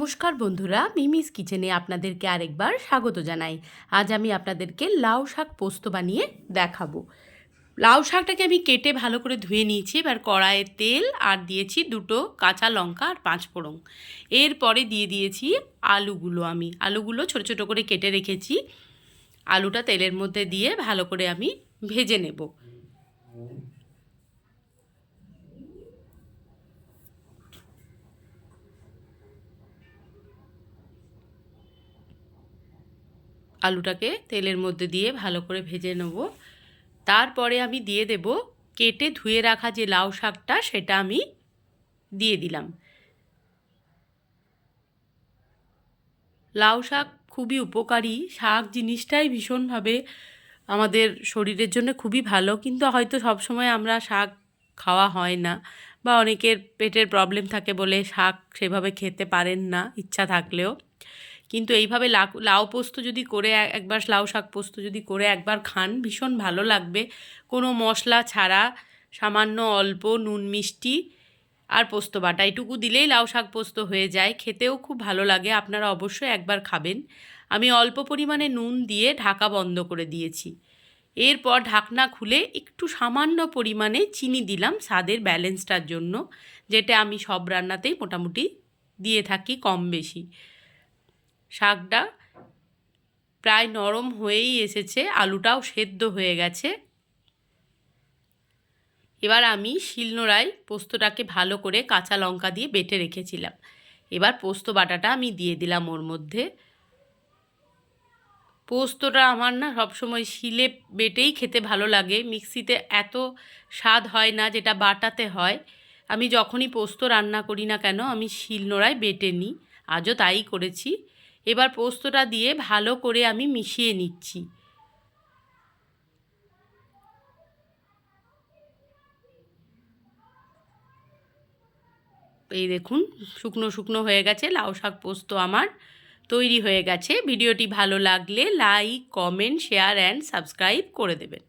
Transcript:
নমস্কার বন্ধুরা, মিমিস কিচেনে আপনাদেরকে আরেকবার স্বাগত জানাই। আজ আমি আপনাদেরকে লাউ শাক পোস্ত বানিয়ে দেখাবো। লাউ শাকটাকে আমি কেটে ভালো করে ধুয়ে নিয়েছি, এবার কড়াইয়ে তেল আর দিয়েছি দুটো কাঁচা লঙ্কা আর পাঁচ ফোড়ন। এরপরে দিয়ে দিয়েছি আলুগুলো আমি। আলুগুলো ছোট ছোট করে কেটে রেখেছি। আলুটা তেলের মধ্যে দিয়ে ভালো করে আমি ভেজে নেব। আলুটাকে তেলের মধ্যে দিয়ে ভালো করে ভেজে নেব। তারপরে আমি দিয়ে দেব কেটে ধুয়ে রাখা যে লাউ শাকটা, সেটা আমি দিয়ে দিলাম। লাউ শাক খুবই উপকারী, শাক জিনিসটাই ভীষণভাবে আমাদের শরীরের জন্য খুবই ভালো, কিন্তু হয়তো সবসময় আমরা শাক খাওয়া হয় না বা অনেকের পেটের প্রবলেম থাকে বলে শাক সেভাবে খেতে পারেন না ইচ্ছা থাকলেও। কিন্তু এইভাবে লাউ পোস্ত যদি করে একবার, লাউ শাক পোস্ত যদি করে একবার খান, ভীষণ ভালো লাগবে। কোনো মশলা ছাড়া, সামান্য অল্প নুন, মিষ্টি আর পোস্ত বাটা এইটুকু দিলেই লাউ শাক পোস্ত হয়ে যায়। খেতেও খুব ভালো লাগে, আপনারা অবশ্যই একবার খাবেন। আমি অল্প পরিমাণে নুন দিয়ে ঢাকা বন্ধ করে দিয়েছি। এরপর ঢাকনা খুলে একটু সামান্য পরিমাণে চিনি দিলাম স্বাদের ব্যালেন্সটার জন্য, যেটা আমি সব রান্নাতেই মোটামুটি দিয়ে থাকি কম বেশি। শাকটা প্রায় নরম হয়েই এসেছে, আলুটাও সেদ্ধ হয়ে গেছে। এবার আমি শিলনোড়ায় পোস্তটাকে ভালো করে কাঁচা লঙ্কা দিয়ে বেটে রেখেছিলাম। এবার পোস্ত বাটাটা আমি দিয়ে দিলাম ওর মধ্যে। পোস্তটা আমার না সবসময় শিলে বেটেই খেতে ভালো লাগে। মিক্সিতে এত স্বাদ হয় না যেটা বাটাতে হয়। আমি যখনই পোস্ত রান্না করি না কেন, আমি শিলনোড়ায় বেটে নিই। আজও তাই করেছি। এবার পোস্তটা দিয়ে ভালো করে আমি মিশিয়ে নিচ্ছি। এই দেখুন, শুকনো শুকনো হয়ে গেছে, লাউ শাক পোস্ত আমার তৈরি হয়ে গেছে। ভিডিওটি ভালো লাগলে like, comment, share, and subscribe করে দেবেন।